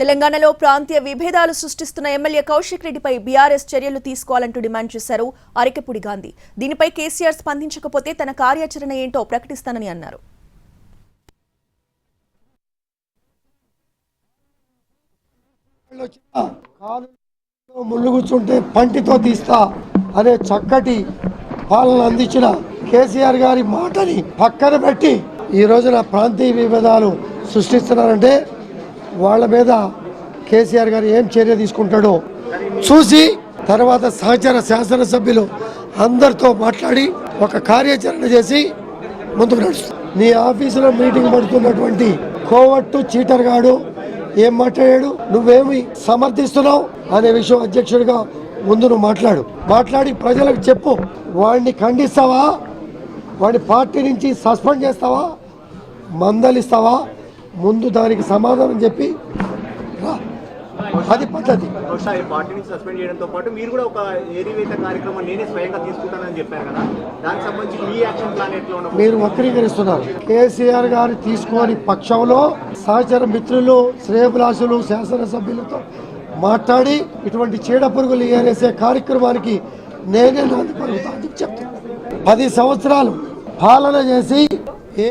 తెలంగాణలో ప్రాంతీయ విభేదాలు సృష్టిస్తున్న ఎమ్మెల్యే కౌశిక్ రెడ్డిపై బీఆర్ఎస్ చర్యలు తీసుకోవాలంటూ డిమాండ్ చేశారు అరికెపుడి గాంధీ. దీనిపై కేసీఆర్ స్పందించకపోతే తన కార్యాచరణ ఏంటో ప్రకటిస్తానని అన్నారు. కాలులో ముళ్ళు పంటితో తీస్తా అనే చక్కటి పాలన అందించిన కేసీఆర్ గారి మాటని పక్కన పెట్టి ఈ రోజున ప్రాంతీయ విభేదాలు సృష్టిస్తున్నారంటే వాళ్ళ మీద కేసీఆర్ గారు ఏం చర్య తీసుకుంటాడో చూసి తర్వాత సహచర శాసనసభ్యులు అందరితో మాట్లాడి ఒక కార్యాచరణ చేసి ముందుకు నడుస్తాం నీ ఆఫీసులో మీటింగ్ పడుతున్నటువంటి కోవట్టు చీటర్ గాడు ఏం మాట్లాడాడు? నువ్వేమి సమర్థిస్తున్నావు? అనే విషయం అధ్యక్షుడిగా ముందు నువ్వు మాట్లాడు. మాట్లాడి ప్రజలకు చెప్పు. వాడిని ఖండిస్తావా? వాడి పార్టీ నుంచి సస్పెండ్ చేస్తావా? మందలిస్తావా? ముందు దానికి సమాధానం చెప్పి అది పద్ధతి. బహుశా ఈ సస్పెండ్ చేయడంతో పాటు మీరు కూడా ఒక ఏరివేత కార్యక్రమం నేనే స్వయంగా తీసుకుంటానని చెప్పారు కదా. దానికి సంబంధించి మీ యాక్షన్ ప్లాన్ ఎట్లా ఉన్న మీరు వక్రీకరిస్తున్నారు. కేసీఆర్ గారు తీసుకోని పక్షంలో సహచర మిత్రులు శ్రేయభిలాషులు శాసనసభ్యులతో మాట్లాడి ఇటువంటి చీడ పురుగులు ఏరేసే కార్యక్రమానికి నేనే నాంది పలుకుతా అని చెప్తున్నాను పది సంవత్సరాలు పాలన చేసి ఏ